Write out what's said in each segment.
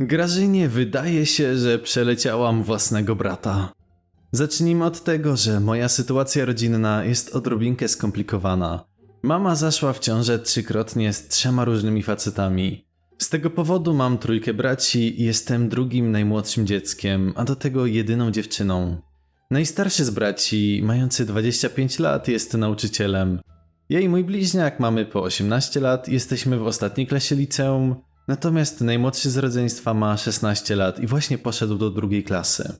Grażynie wydaje się, że przeleciałam własnego brata. Zacznijmy od tego, że moja sytuacja rodzinna jest odrobinkę skomplikowana. Mama zaszła w ciążę trzykrotnie z trzema różnymi facetami. Z tego powodu mam trójkę braci i jestem drugim najmłodszym dzieckiem, a do tego jedyną dziewczyną. Najstarszy z braci, mający 25 lat, jest nauczycielem. Ja i mój bliźniak mamy po 18 lat, jesteśmy w ostatniej klasie liceum, natomiast najmłodszy z rodzeństwa ma 16 lat i właśnie poszedł do drugiej klasy.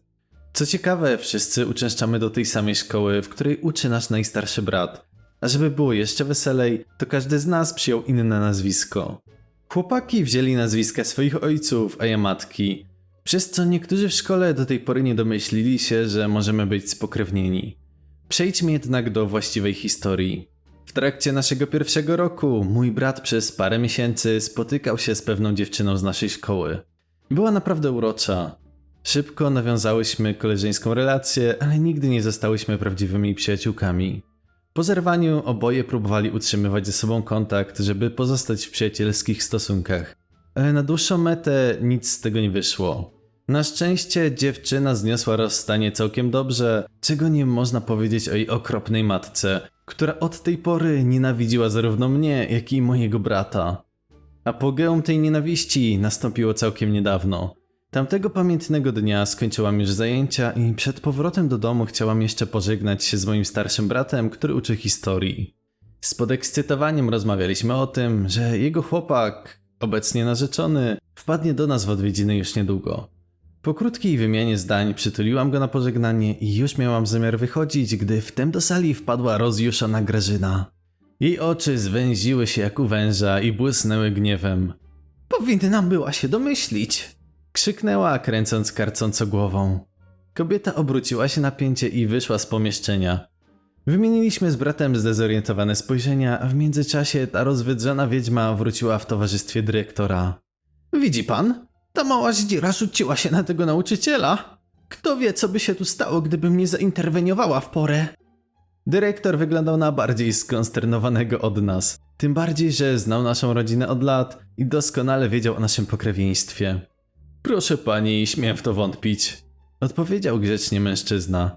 Co ciekawe, wszyscy uczęszczamy do tej samej szkoły, w której uczy nasz najstarszy brat. A żeby było jeszcze weselej, to każdy z nas przyjął inne nazwisko. Chłopaki wzięli nazwiska swoich ojców, a ja matki, przez co niektórzy w szkole do tej pory nie domyślili się, że możemy być spokrewnieni. Przejdźmy jednak do właściwej historii. Trakcie naszego pierwszego roku mój brat przez parę miesięcy spotykał się z pewną dziewczyną z naszej szkoły. Była naprawdę urocza. Szybko nawiązałyśmy koleżeńską relację, ale nigdy nie zostałyśmy prawdziwymi przyjaciółkami. Po zerwaniu oboje próbowali utrzymywać ze sobą kontakt, żeby pozostać w przyjacielskich stosunkach. Ale na dłuższą metę nic z tego nie wyszło. Na szczęście dziewczyna zniosła rozstanie całkiem dobrze, czego nie można powiedzieć o jej okropnej matce, która od tej pory nienawidziła zarówno mnie, jak i mojego brata. Apogeum tej nienawiści nastąpiło całkiem niedawno. Tamtego pamiętnego dnia skończyłam już zajęcia i przed powrotem do domu chciałam jeszcze pożegnać się z moim starszym bratem, który uczy historii. Z podekscytowaniem rozmawialiśmy o tym, że jego chłopak, obecnie narzeczony, wpadnie do nas w odwiedziny już niedługo. Po krótkiej wymianie zdań przytuliłam go na pożegnanie i już miałam zamiar wychodzić, gdy wtem do sali wpadła rozjuszona Grażyna. Jej oczy zwęziły się jak u węża i błysnęły gniewem. Powinnam była się domyślić! Krzyknęła, kręcąc karcąco głową. Kobieta obróciła się na pięcie i wyszła z pomieszczenia. Wymieniliśmy z bratem zdezorientowane spojrzenia, a w międzyczasie ta rozwydrzona wiedźma wróciła w towarzystwie dyrektora. Widzi pan? Ta mała zdzira rzuciła się na tego nauczyciela. Kto wie, co by się tu stało, gdybym nie zainterweniowała w porę. Dyrektor wyglądał na bardziej skonsternowanego od nas. Tym bardziej, że znał naszą rodzinę od lat i doskonale wiedział o naszym pokrewieństwie. Proszę pani, śmiem w to wątpić. Odpowiedział grzecznie mężczyzna.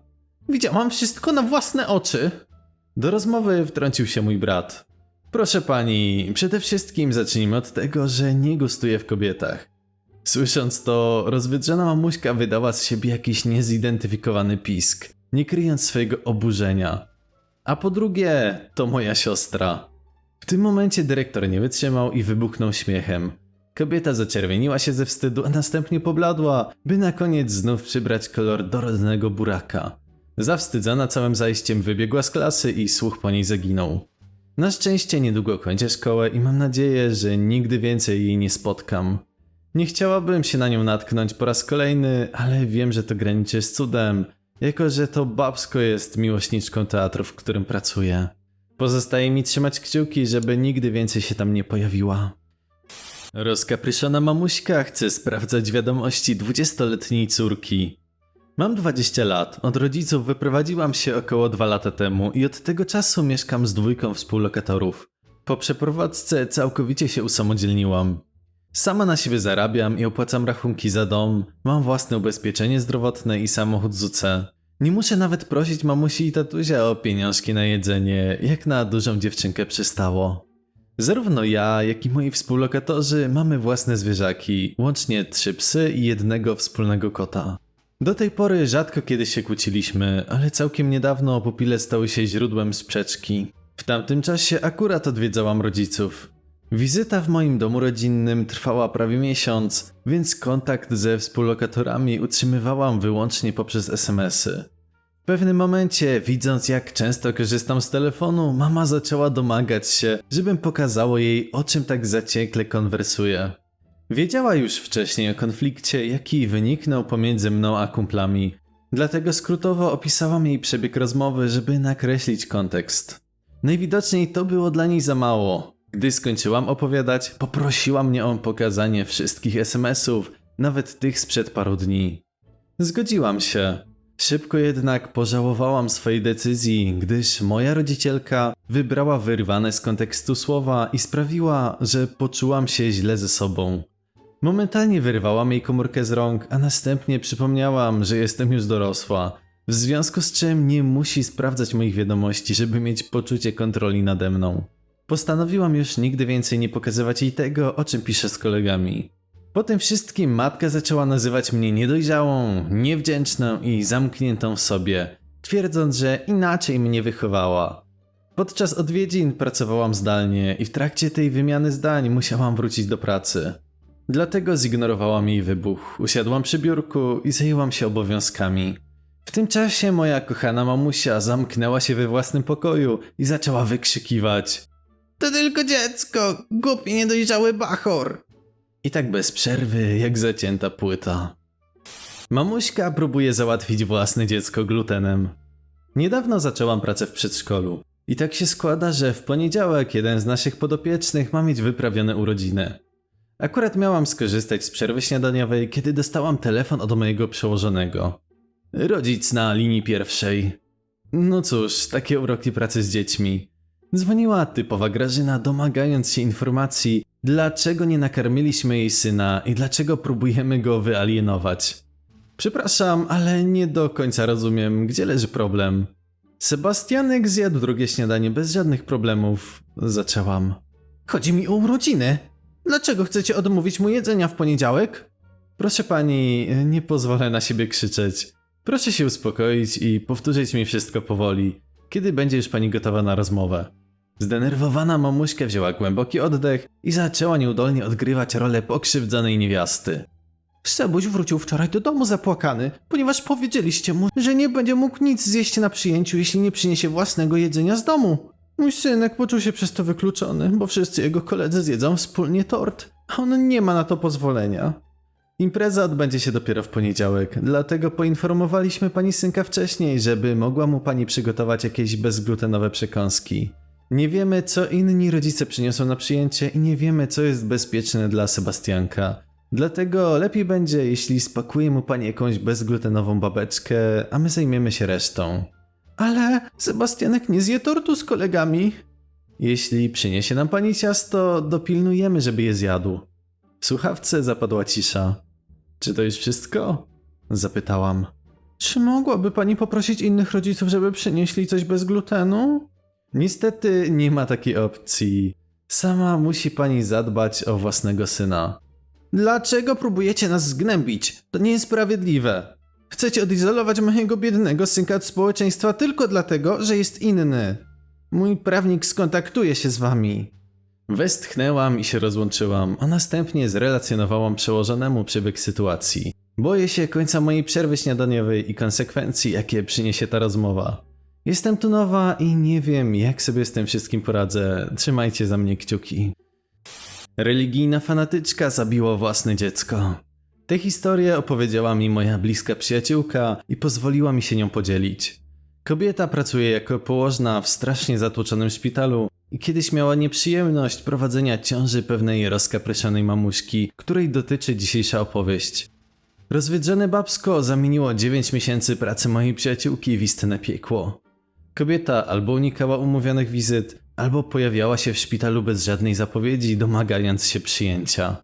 Widziałam wszystko na własne oczy. Do rozmowy wtrącił się mój brat. Proszę pani, przede wszystkim zacznijmy od tego, że nie gustuję w kobietach. Słysząc to, rozwydrzona mamuśka wydała z siebie jakiś niezidentyfikowany pisk, nie kryjąc swojego oburzenia. A po drugie, to moja siostra. W tym momencie dyrektor nie wytrzymał i wybuchnął śmiechem. Kobieta zaczerwieniła się ze wstydu, a następnie pobladła, by na koniec znów przybrać kolor dorodnego buraka. Zawstydzona całym zajściem wybiegła z klasy i słuch po niej zaginął. Na szczęście niedługo kończę szkołę i mam nadzieję, że nigdy więcej jej nie spotkam. Nie chciałabym się na nią natknąć po raz kolejny, ale wiem, że to graniczy z cudem, jako że to babsko jest miłośniczką teatru, w którym pracuję. Pozostaje mi trzymać kciuki, żeby nigdy więcej się tam nie pojawiła. Rozkapryszona mamuśka chce sprawdzać wiadomości dwudziestoletniej córki. Mam 20 lat, od rodziców wyprowadziłam się około 2 lata temu i od tego czasu mieszkam z dwójką współlokatorów. Po przeprowadzce całkowicie się usamodzielniłam. Sama na siebie zarabiam i opłacam rachunki za dom, mam własne ubezpieczenie zdrowotne i samochód z UC. Nie muszę nawet prosić mamusi i tatuzia o pieniążki na jedzenie, jak na dużą dziewczynkę przystało. Zarówno ja, jak i moi współlokatorzy mamy własne zwierzaki, łącznie trzy psy i jednego wspólnego kota. Do tej pory rzadko kiedy się kłóciliśmy, ale całkiem niedawno pupile stały się źródłem sprzeczki. W tamtym czasie akurat odwiedzałam rodziców. Wizyta w moim domu rodzinnym trwała prawie miesiąc, więc kontakt ze współlokatorami utrzymywałam wyłącznie poprzez SMS-y. W pewnym momencie, widząc jak często korzystam z telefonu, mama zaczęła domagać się, żebym pokazało jej, o czym tak zaciekle konwersuję. Wiedziała już wcześniej o konflikcie, jaki wyniknął pomiędzy mną a kumplami, dlatego skrótowo opisałam jej przebieg rozmowy, żeby nakreślić kontekst. Najwidoczniej to było dla niej za mało. Gdy skończyłam opowiadać, poprosiła mnie o pokazanie wszystkich SMS-ów, nawet tych sprzed paru dni. Zgodziłam się. Szybko jednak pożałowałam swojej decyzji, gdyż moja rodzicielka wybrała wyrwane z kontekstu słowa i sprawiła, że poczułam się źle ze sobą. Momentalnie wyrwałam jej komórkę z rąk, a następnie przypomniałam, że jestem już dorosła, w związku z czym nie musi sprawdzać moich wiadomości, żeby mieć poczucie kontroli nade mną. Postanowiłam już nigdy więcej nie pokazywać jej tego, o czym piszę z kolegami. Po tym wszystkim matka zaczęła nazywać mnie niedojrzałą, niewdzięczną i zamkniętą w sobie, twierdząc, że inaczej mnie wychowała. Podczas odwiedzin pracowałam zdalnie i w trakcie tej wymiany zdań musiałam wrócić do pracy. Dlatego zignorowałam jej wybuch, usiadłam przy biurku i zajęłam się obowiązkami. W tym czasie moja kochana mamusia zamknęła się we własnym pokoju i zaczęła wykrzykiwać: To tylko dziecko, głupi niedojrzały bachor! I tak bez przerwy, jak zacięta płyta. Mamuśka próbuje załatwić własne dziecko glutenem. Niedawno zaczęłam pracę w przedszkolu. I tak się składa, że w poniedziałek jeden z naszych podopiecznych ma mieć wyprawione urodziny. Akurat miałam skorzystać z przerwy śniadaniowej, kiedy dostałam telefon od mojego przełożonego. Rodzic na linii pierwszej. No cóż, takie uroki pracy z dziećmi. Dzwoniła typowa Grażyna, domagając się informacji, dlaczego nie nakarmiliśmy jej syna i dlaczego próbujemy go wyalienować. Przepraszam, ale nie do końca rozumiem, gdzie leży problem. Sebastianek zjadł drugie śniadanie bez żadnych problemów. Zaczęłam. Chodzi mi o urodziny. Dlaczego chcecie odmówić mu jedzenia w poniedziałek? Proszę pani, nie pozwolę na siebie krzyczeć. Proszę się uspokoić i powtórzyć mi wszystko powoli, kiedy będzie już pani gotowa na rozmowę. Zdenerwowana mamuśka wzięła głęboki oddech i zaczęła nieudolnie odgrywać rolę pokrzywdzonej niewiasty. Sebuś wrócił wczoraj do domu zapłakany, ponieważ powiedzieliście mu, że nie będzie mógł nic zjeść na przyjęciu, jeśli nie przyniesie własnego jedzenia z domu. Mój synek poczuł się przez to wykluczony, bo wszyscy jego koledzy zjedzą wspólnie tort, a on nie ma na to pozwolenia. Impreza odbędzie się dopiero w poniedziałek, dlatego poinformowaliśmy pani synka wcześniej, żeby mogła mu pani przygotować jakieś bezglutenowe przekąski. Nie wiemy, co inni rodzice przyniosą na przyjęcie i nie wiemy, co jest bezpieczne dla Sebastianka. Dlatego lepiej będzie, jeśli spakuje mu pani jakąś bezglutenową babeczkę, a my zajmiemy się resztą. Ale Sebastianek nie zje tortu z kolegami. Jeśli przyniesie nam pani ciasto, dopilnujemy, żeby je zjadł. W słuchawce zapadła cisza. Czy to już wszystko? Zapytałam. Czy mogłaby pani poprosić innych rodziców, żeby przynieśli coś bez glutenu? Niestety nie ma takiej opcji. Sama musi pani zadbać o własnego syna. Dlaczego próbujecie nas zgnębić? To nie jest sprawiedliwe. Chcecie odizolować mojego biednego synka od społeczeństwa tylko dlatego, że jest inny. Mój prawnik skontaktuje się z wami. Westchnęłam i się rozłączyłam, a następnie zrelacjonowałam przełożonemu przebieg sytuacji. Boję się końca mojej przerwy śniadaniowej i konsekwencji, jakie przyniesie ta rozmowa. Jestem tu nowa i nie wiem, jak sobie z tym wszystkim poradzę. Trzymajcie za mnie kciuki. Religijna fanatyczka zabiła własne dziecko. Tę historię opowiedziała mi moja bliska przyjaciółka i pozwoliła mi się nią podzielić. Kobieta pracuje jako położna w strasznie zatłoczonym szpitalu i kiedyś miała nieprzyjemność prowadzenia ciąży pewnej rozkapryszonej mamuśki, której dotyczy dzisiejsza opowieść. Rozwiedrzone babsko zamieniło 9 miesięcy pracy mojej przyjaciółki w istne piekło. Kobieta albo unikała umówionych wizyt, albo pojawiała się w szpitalu bez żadnej zapowiedzi, domagając się przyjęcia.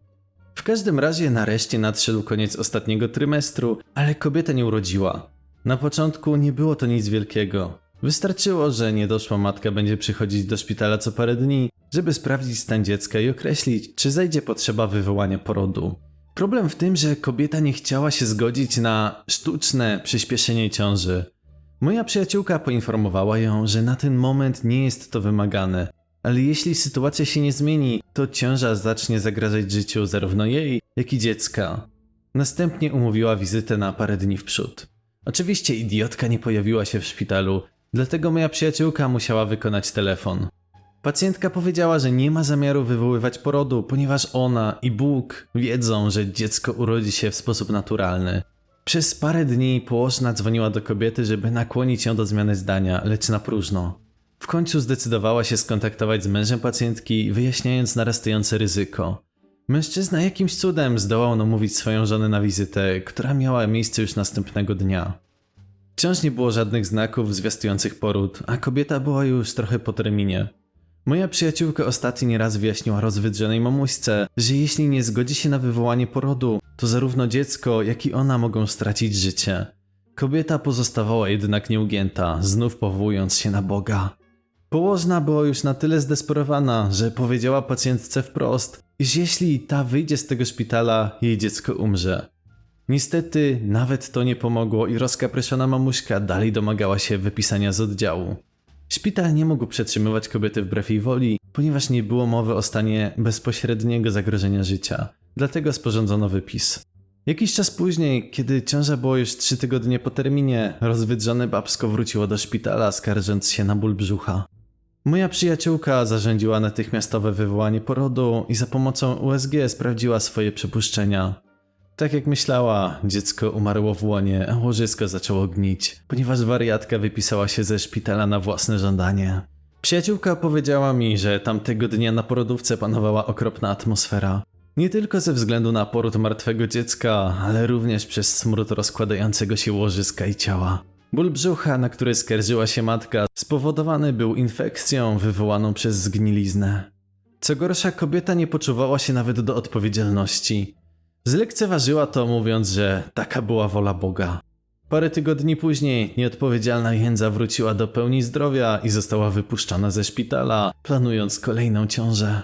W każdym razie nareszcie nadszedł koniec ostatniego trymestru, ale kobieta nie urodziła. Na początku nie było to nic wielkiego. Wystarczyło, że niedoszła matka będzie przychodzić do szpitala co parę dni, żeby sprawdzić stan dziecka i określić, czy zajdzie potrzeba wywołania porodu. Problem w tym, że kobieta nie chciała się zgodzić na sztuczne przyspieszenie ciąży. Moja przyjaciółka poinformowała ją, że na ten moment nie jest to wymagane, ale jeśli sytuacja się nie zmieni, to ciąża zacznie zagrażać życiu zarówno jej, jak i dziecka. Następnie umówiła wizytę na parę dni w przód. Oczywiście idiotka nie pojawiła się w szpitalu, dlatego moja przyjaciółka musiała wykonać telefon. Pacjentka powiedziała, że nie ma zamiaru wywoływać porodu, ponieważ ona i Bóg wiedzą, że dziecko urodzi się w sposób naturalny. Przez parę dni położna dzwoniła do kobiety, żeby nakłonić ją do zmiany zdania, lecz na próżno. W końcu zdecydowała się skontaktować z mężem pacjentki, wyjaśniając narastające ryzyko. Mężczyzna jakimś cudem zdołał namówić swoją żonę na wizytę, która miała miejsce już następnego dnia. Wciąż nie było żadnych znaków zwiastujących poród, a kobieta była już trochę po terminie. Moja przyjaciółka ostatni raz wyjaśniła rozwydrzonej mamuśce, że jeśli nie zgodzi się na wywołanie porodu, to zarówno dziecko, jak i ona mogą stracić życie. Kobieta pozostawała jednak nieugięta, znów powołując się na Boga. Położna była już na tyle zdesperowana, że powiedziała pacjentce wprost, iż jeśli ta wyjdzie z tego szpitala, jej dziecko umrze. Niestety, nawet to nie pomogło i rozkapryszona mamuśka dalej domagała się wypisania z oddziału. Szpital nie mógł przetrzymywać kobiety wbrew jej woli, ponieważ nie było mowy o stanie bezpośredniego zagrożenia życia, dlatego sporządzono wypis. Jakiś czas później, kiedy ciąża była już trzy tygodnie po terminie, rozwydrzone babsko wróciło do szpitala, skarżąc się na ból brzucha. Moja przyjaciółka zarządziła natychmiastowe wywołanie porodu i za pomocą USG sprawdziła swoje przypuszczenia. Tak jak myślała, dziecko umarło w łonie, a łożysko zaczęło gnić, ponieważ wariatka wypisała się ze szpitala na własne żądanie. Przyjaciółka powiedziała mi, że tamtego dnia na porodówce panowała okropna atmosfera. Nie tylko ze względu na poród martwego dziecka, ale również przez smród rozkładającego się łożyska i ciała. Ból brzucha, na który skarżyła się matka, spowodowany był infekcją wywołaną przez zgniliznę. Co gorsza, kobieta nie poczuwała się nawet do odpowiedzialności. Zlekceważyła to, mówiąc, że taka była wola Boga. Parę tygodni później nieodpowiedzialna jędza wróciła do pełni zdrowia i została wypuszczona ze szpitala, planując kolejną ciążę.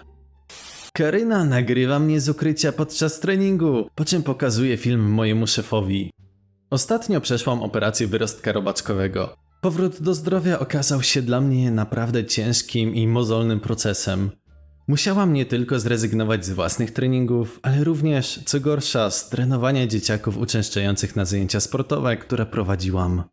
Karyna nagrywa mnie z ukrycia podczas treningu, po czym pokazuje film mojemu szefowi. Ostatnio przeszłam operację wyrostka robaczkowego. Powrót do zdrowia okazał się dla mnie naprawdę ciężkim i mozolnym procesem. Musiałam nie tylko zrezygnować z własnych treningów, ale również, co gorsza, z trenowania dzieciaków uczęszczających na zajęcia sportowe, które prowadziłam.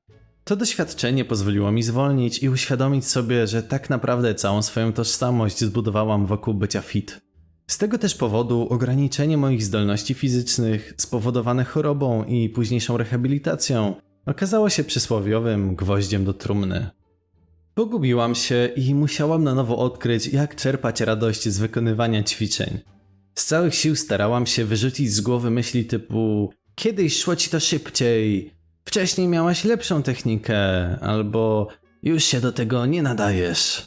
To doświadczenie pozwoliło mi zwolnić i uświadomić sobie, że tak naprawdę całą swoją tożsamość zbudowałam wokół bycia fit. Z tego też powodu ograniczenie moich zdolności fizycznych, spowodowane chorobą i późniejszą rehabilitacją, okazało się przysłowiowym gwoździem do trumny. Pogubiłam się i musiałam na nowo odkryć, jak czerpać radość z wykonywania ćwiczeń. Z całych sił starałam się wyrzucić z głowy myśli typu kiedyś szło ci to szybciej, wcześniej miałaś lepszą technikę, albo już się do tego nie nadajesz.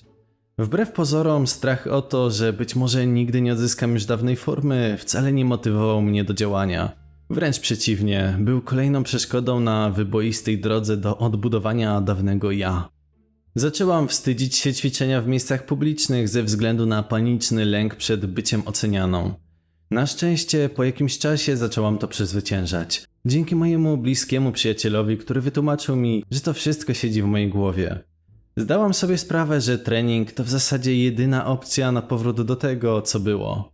Wbrew pozorom, strach o to, że być może nigdy nie odzyskam już dawnej formy, wcale nie motywował mnie do działania. Wręcz przeciwnie, był kolejną przeszkodą na wyboistej drodze do odbudowania dawnego ja. Zaczęłam wstydzić się ćwiczenia w miejscach publicznych ze względu na paniczny lęk przed byciem ocenianą. Na szczęście po jakimś czasie zaczęłam to przezwyciężać. Dzięki mojemu bliskiemu przyjacielowi, który wytłumaczył mi, że to wszystko siedzi w mojej głowie. Zdałam sobie sprawę, że trening to w zasadzie jedyna opcja na powrót do tego, co było.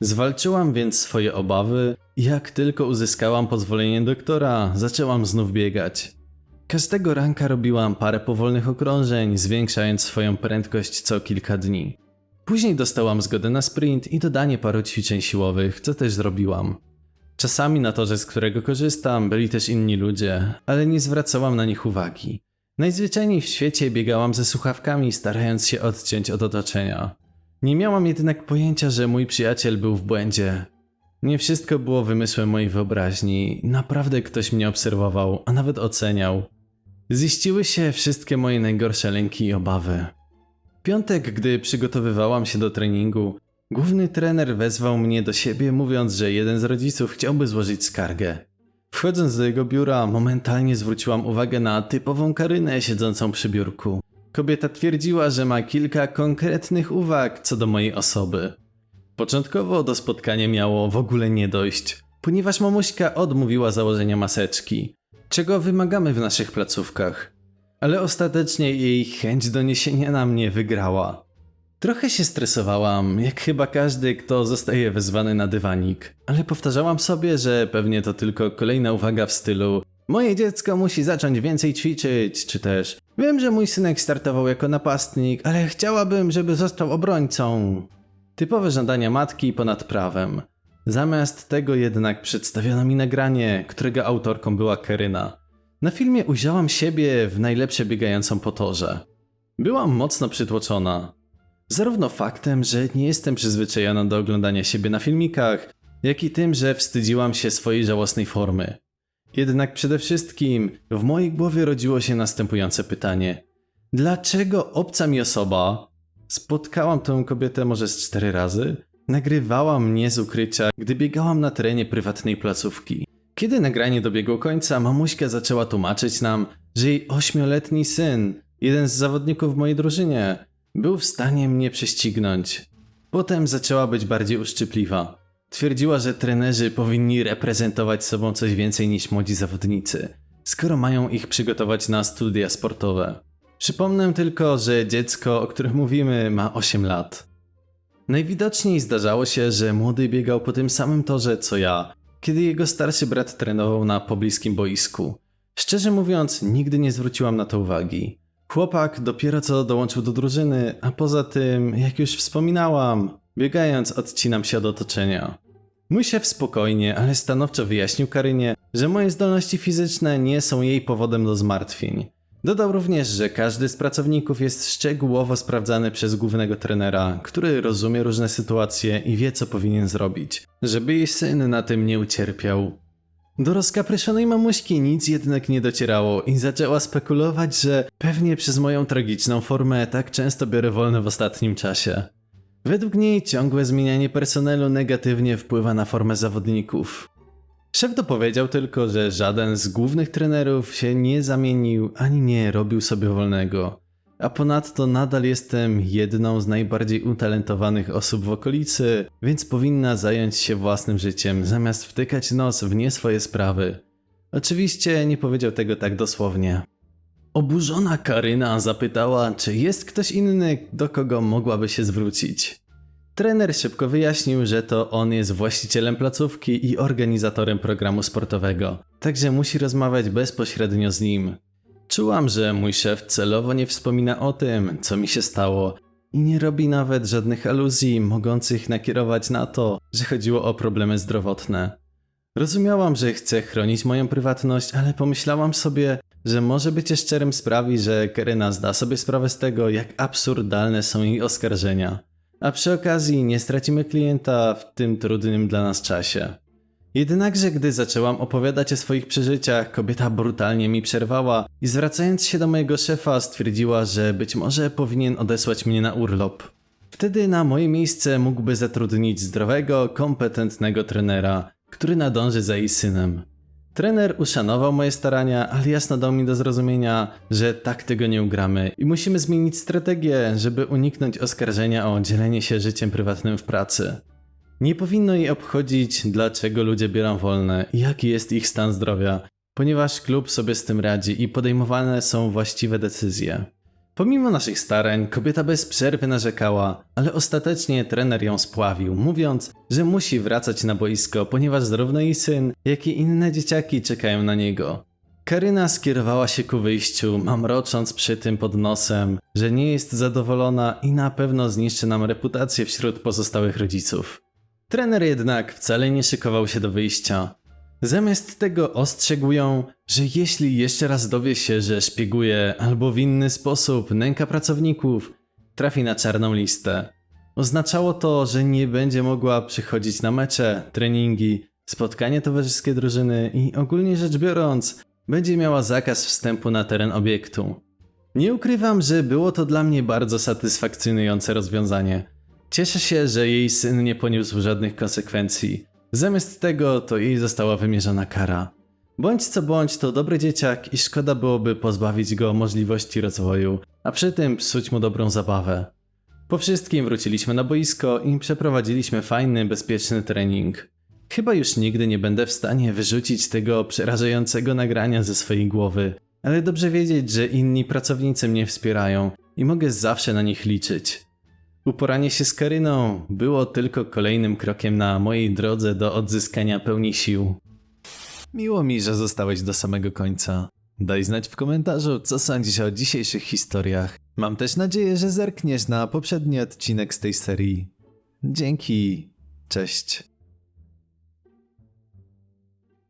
Zwalczyłam więc swoje obawy i jak tylko uzyskałam pozwolenie doktora, zaczęłam znów biegać. Każdego ranka robiłam parę powolnych okrążeń, zwiększając swoją prędkość co kilka dni. Później dostałam zgodę na sprint i dodanie paru ćwiczeń siłowych, co też zrobiłam. Czasami na torze, z którego korzystam, byli też inni ludzie, ale nie zwracałam na nich uwagi. Najzwyczajniej w świecie biegałam ze słuchawkami, starając się odciąć od otoczenia. Nie miałam jednak pojęcia, że mój przyjaciel był w błędzie. Nie wszystko było wymysłem mojej wyobraźni, naprawdę ktoś mnie obserwował, a nawet oceniał. Ziściły się wszystkie moje najgorsze lęki i obawy. W piątek, gdy przygotowywałam się do treningu, główny trener wezwał mnie do siebie, mówiąc, że jeden z rodziców chciałby złożyć skargę. Wchodząc do jego biura, momentalnie zwróciłam uwagę na typową Karynę siedzącą przy biurku. Kobieta twierdziła, że ma kilka konkretnych uwag co do mojej osoby. Początkowo do spotkania miało w ogóle nie dojść, ponieważ mamuśka odmówiła założenia maseczki, czego wymagamy w naszych placówkach. Ale ostatecznie jej chęć doniesienia na mnie wygrała. Trochę się stresowałam, jak chyba każdy, kto zostaje wezwany na dywanik, ale powtarzałam sobie, że pewnie to tylko kolejna uwaga w stylu Moje dziecko musi zacząć więcej ćwiczyć, czy też Wiem, że mój synek startował jako napastnik, ale chciałabym, żeby został obrońcą. Typowe żądania matki ponad prawem. Zamiast tego jednak przedstawiono mi nagranie, którego autorką była Keryna. Na filmie ujrzałam siebie w najlepsze biegającą po torze. Byłam mocno przytłoczona. Zarówno faktem, że nie jestem przyzwyczajona do oglądania siebie na filmikach, jak i tym, że wstydziłam się swojej żałosnej formy. Jednak przede wszystkim w mojej głowie rodziło się następujące pytanie: dlaczego obca mi osoba Spotkałam tę kobietę może z cztery razy. Nagrywała mnie z ukrycia, gdy biegałam na terenie prywatnej placówki. Kiedy nagranie dobiegło końca, mamuśka zaczęła tłumaczyć nam, że jej ośmioletni syn, jeden z zawodników w mojej drużynie, był w stanie mnie prześcignąć. Potem zaczęła być bardziej uszczypliwa. Twierdziła, że trenerzy powinni reprezentować sobą coś więcej niż młodzi zawodnicy, skoro mają ich przygotować na studia sportowe. Przypomnę tylko, że dziecko, o którym mówimy, ma 8 lat. Najwidoczniej zdarzało się, że młody biegał po tym samym torze co ja, kiedy jego starszy brat trenował na pobliskim boisku. Szczerze mówiąc, nigdy nie zwróciłam na to uwagi. Chłopak dopiero co dołączył do drużyny, a poza tym, jak już wspominałam, biegając odcinam się od otoczenia. Mój szef spokojnie, ale stanowczo wyjaśnił Karynie, że moje zdolności fizyczne nie są jej powodem do zmartwień. Dodał również, że każdy z pracowników jest szczegółowo sprawdzany przez głównego trenera, który rozumie różne sytuacje i wie, co powinien zrobić, żeby jej syn na tym nie ucierpiał. Do rozkapryszonej mamuśki nic jednak nie docierało i zaczęła spekulować, że pewnie przez moją tragiczną formę tak często biorę wolne w ostatnim czasie. Według niej ciągłe zmienianie personelu negatywnie wpływa na formę zawodników. Szef dopowiedział tylko, że żaden z głównych trenerów się nie zamienił ani nie robił sobie wolnego. A ponadto nadal jestem jedną z najbardziej utalentowanych osób w okolicy, więc powinna zająć się własnym życiem, zamiast wtykać nos w nie swoje sprawy. Oczywiście nie powiedział tego tak dosłownie. Oburzona Karyna zapytała, czy jest ktoś inny, do kogo mogłaby się zwrócić. Trener szybko wyjaśnił, że to on jest właścicielem placówki i organizatorem programu sportowego, także musi rozmawiać bezpośrednio z nim. Czułam, że mój szef celowo nie wspomina o tym, co mi się stało i nie robi nawet żadnych aluzji mogących nakierować na to, że chodziło o problemy zdrowotne. Rozumiałam, że chce chronić moją prywatność, ale pomyślałam sobie, że może bycie szczerym sprawi, że Karyna zda sobie sprawę z tego, jak absurdalne są jej oskarżenia. A przy okazji nie stracimy klienta w tym trudnym dla nas czasie. Jednakże gdy zaczęłam opowiadać o swoich przeżyciach, kobieta brutalnie mi przerwała i zwracając się do mojego szefa stwierdziła, że być może powinien odesłać mnie na urlop. Wtedy na moje miejsce mógłby zatrudnić zdrowego, kompetentnego trenera, który nadąży za jej synem. Trener uszanował moje starania, ale jasno dał mi do zrozumienia, że tak tego nie ugramy i musimy zmienić strategię, żeby uniknąć oskarżenia o dzielenie się życiem prywatnym w pracy. Nie powinno jej obchodzić, dlaczego ludzie biorą wolne i jaki jest ich stan zdrowia, ponieważ klub sobie z tym radzi i podejmowane są właściwe decyzje. Pomimo naszych starań, kobieta bez przerwy narzekała, ale ostatecznie trener ją spławił, mówiąc, że musi wracać na boisko, ponieważ zarówno jej syn, jak i inne dzieciaki czekają na niego. Karyna skierowała się ku wyjściu, mamrocząc przy tym pod nosem, że nie jest zadowolona i na pewno zniszczy nam reputację wśród pozostałych rodziców. Trener jednak wcale nie szykował się do wyjścia. Zamiast tego ostrzegł ją, że jeśli jeszcze raz dowie się, że szpieguje albo w inny sposób nęka pracowników, trafi na czarną listę. Oznaczało to, że nie będzie mogła przychodzić na mecze, treningi, spotkania towarzyskie drużyny i ogólnie rzecz biorąc, będzie miała zakaz wstępu na teren obiektu. Nie ukrywam, że było to dla mnie bardzo satysfakcjonujące rozwiązanie. Cieszę się, że jej syn nie poniósł żadnych konsekwencji. Zamiast tego to jej została wymierzona kara. Bądź co bądź to dobry dzieciak i szkoda byłoby pozbawić go możliwości rozwoju, a przy tym psuć mu dobrą zabawę. Po wszystkim wróciliśmy na boisko i przeprowadziliśmy fajny, bezpieczny trening. Chyba już nigdy nie będę w stanie wyrzucić tego przerażającego nagrania ze swojej głowy, ale dobrze wiedzieć, że inni pracownicy mnie wspierają i mogę zawsze na nich liczyć. Uporanie się z Karyną było tylko kolejnym krokiem na mojej drodze do odzyskania pełni sił. Miło mi, że zostałeś do samego końca. Daj znać w komentarzu, co sądzisz o dzisiejszych historiach. Mam też nadzieję, że zerkniesz na poprzedni odcinek z tej serii. Dzięki. Cześć.